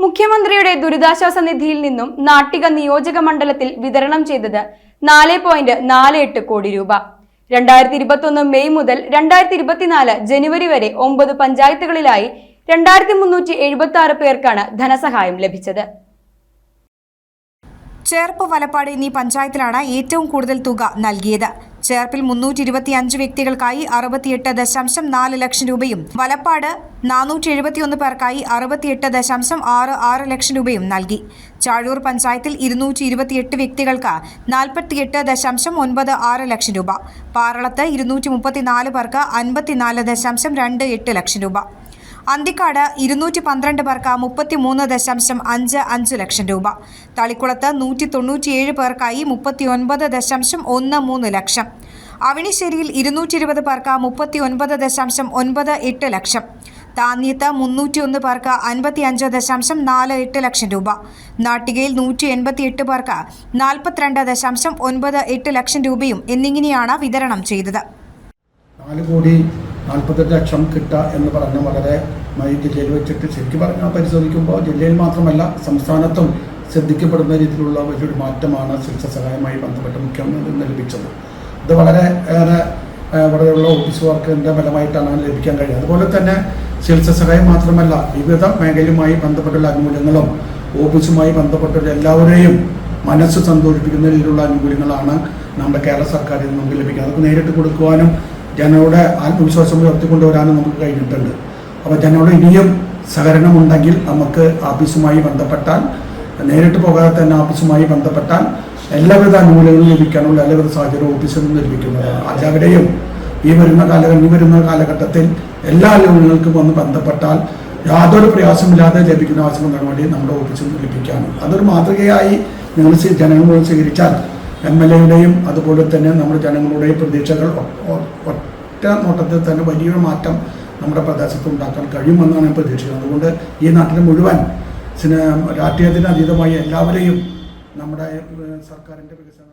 മുഖ്യമന്ത്രിയുടെ ദുരിതാശ്വാസ നിധിയിൽ നിന്നും നാട്ടിക നിയോജക മണ്ഡലത്തിൽ വിതരണം ചെയ്തത് നാല് പോയിന്റ് നാല് എട്ട് കോടി രൂപ. രണ്ടായിരത്തി ഇരുപത്തൊന്ന് മെയ് മുതൽ രണ്ടായിരത്തി ഇരുപത്തിനാല് ജനുവരി വരെ ഒമ്പത് പഞ്ചായത്തുകളിലായി രണ്ടായിരത്തി മുന്നൂറ്റി എഴുപത്തി ആറ് പേർക്കാണ് ധനസഹായം ലഭിച്ചത്. ചേർപ്പ് വലപ്പാട് എന്നീ പഞ്ചായത്തിലാണ് ഏറ്റവും കൂടുതൽ തുക നൽകിയത്. ചേർപ്പിൽ മുന്നൂറ്റി ഇരുപത്തി അഞ്ച് വ്യക്തികൾക്കായി അറുപത്തിയെട്ട് ദശാംശം നാല് ലക്ഷം രൂപയും വലപ്പാട് നാനൂറ്റി എഴുപത്തിയൊന്ന് പേർക്കായി അറുപത്തിയെട്ട് ദശാംശം ആറ് ആറ് ലക്ഷം രൂപയും നൽകി. ചാഴൂർ പഞ്ചായത്തിൽ ഇരുന്നൂറ്റി ഇരുപത്തിയെട്ട് വ്യക്തികൾക്ക് നാൽപ്പത്തിയെട്ട് ദശാംശം ഒൻപത് ആറ് ലക്ഷം രൂപ പാറളത്ത് ഇരുന്നൂറ്റി മുപ്പത്തിനാല് പേർക്ക് അൻപത്തിനാല് ദശാംശം രണ്ട് എട്ട് ലക്ഷം രൂപ. അന്തിക്കാട് ഇരുന്നൂറ്റി പന്ത്രണ്ട് പേർക്ക് മുപ്പത്തിമൂന്ന് ദശാംശം അഞ്ച് അഞ്ച് ലക്ഷം രൂപ. തളിക്കുളത്ത് നൂറ്റി തൊണ്ണൂറ്റിയേഴ് പേർക്കായി മുപ്പത്തി ഒൻപത് ദശാംശം ഒന്ന് മൂന്ന് ലക്ഷം. അവണിശ്ശേരിയിൽ ഇരുന്നൂറ്റി ഇരുപത് പേർക്ക് മുപ്പത്തി ഒൻപത് ദശാംശം ഒൻപത് എട്ട് ലക്ഷം. താന്യത്ത് മുന്നൂറ്റിയൊന്ന് പേർക്ക് അൻപത്തി അഞ്ച് ദശാംശം നാല് എട്ട് ലക്ഷം രൂപ. നാട്ടികയിൽ നൂറ്റി എൺപത്തി എട്ട് പേർക്ക് നാൽപ്പത്തിരണ്ട് ദശാംശം ഒൻപത് എട്ട് ലക്ഷം രൂപയും എന്നിങ്ങനെയാണ് വിതരണം ചെയ്തത്. നാല് കോടി നാൽപ്പത്തെട്ട് ലക്ഷം കിട്ടുക എന്ന് പറഞ്ഞ വളരെ ജില്ലയിൽ വെച്ചിട്ട് ശരിക്കും പറഞ്ഞാൽ പരിശോധിക്കുമ്പോൾ ജില്ലയിൽ മാത്രമല്ല സംസ്ഥാനത്തും ശ്രദ്ധിക്കപ്പെടുന്ന രീതിയിലുള്ള വലിയൊരു മാറ്റമാണ് ചികിത്സാ സഹായമായി ബന്ധപ്പെട്ട് മുഖ്യമന്ത്രി ലഭിച്ചത്. ഇത് വളരെ ഏറെ ഇവിടെയുള്ള ഓഫീസുകാർക്കിന്റെ ഫലമായിട്ടാണ് ലഭിക്കാൻ കഴിയുന്നത്. അതുപോലെ തന്നെ ചികിത്സാ സഹായം മാത്രമല്ല വിവിധ മേഖലയുമായി ബന്ധപ്പെട്ടുള്ള ആനുകൂല്യങ്ങളും ഓഫീസുമായി ബന്ധപ്പെട്ടുള്ള എല്ലാവരെയും മനസ്സ് സന്തോഷിപ്പിക്കുന്ന രീതിയിലുള്ള ആനുകൂല്യങ്ങളാണ് നമ്മുടെ കേരള സർക്കാരിൽ നമുക്ക് ലഭിക്കുന്നത്. അതൊക്കെ നേരിട്ട് കൊടുക്കുവാനും ജനങ്ങളുടെ ആത്മവിശ്വാസം ഉയർത്തിക്കൊണ്ടുവരാനും നമുക്ക് കഴിഞ്ഞിട്ടുണ്ട്. അപ്പോൾ ജനങ്ങളുടെ ഇനിയും സഹകരണമുണ്ടെങ്കിൽ നമുക്ക് ആഫീസുമായി ബന്ധപ്പെട്ടാൽ നേരിട്ട് പോകാതെ തന്നെ ആഫീസുമായി ബന്ധപ്പെട്ടാൽ എല്ലാവിധ ആനുകൂല്യങ്ങളും ലഭിക്കാനുള്ള എല്ലാവിധ സാഹചര്യവും ഓഫീസിൽ നിന്ന് ലഭിക്കുന്നതാണ്. എല്ലാവരെയും ഈ വരുന്ന കാലഘട്ടം ഈ വരുന്ന കാലഘട്ടത്തിൽ എല്ലാ ആനുകൂല്യങ്ങൾക്കും വന്ന് ബന്ധപ്പെട്ടാൽ യാതൊരു പ്രയാസമില്ലാതെ ലഭിക്കുന്ന ആവശ്യങ്ങൾ വേണ്ടി നമ്മുടെ ഓഫീസിൽ നിന്ന് ലഭിക്കാനും അതൊരു മാതൃകയായി നിങ്ങൾ ജനങ്ങളോട് സ്വീകരിച്ചാൽ എം എൽ എയുടെയും അതുപോലെ തന്നെ നമ്മുടെ ജനങ്ങളുടെയും പ്രതീക്ഷകൾ ഒറ്റ നോട്ടത്തിൽ തന്നെ വലിയൊരു മാറ്റം നമ്മുടെ പ്രദേശത്ത് ഉണ്ടാക്കാൻ കഴിയുമെന്നാണ് ഞാൻ പ്രതീക്ഷിക്കുന്നത്. അതുകൊണ്ട് ഈ നാട്ടിലെ മുഴുവൻ രാഷ്ട്രീയത്തിന് അതീതമായി എല്ലാവരെയും നമ്മുടെ സർക്കാരിന്റെ വികസനം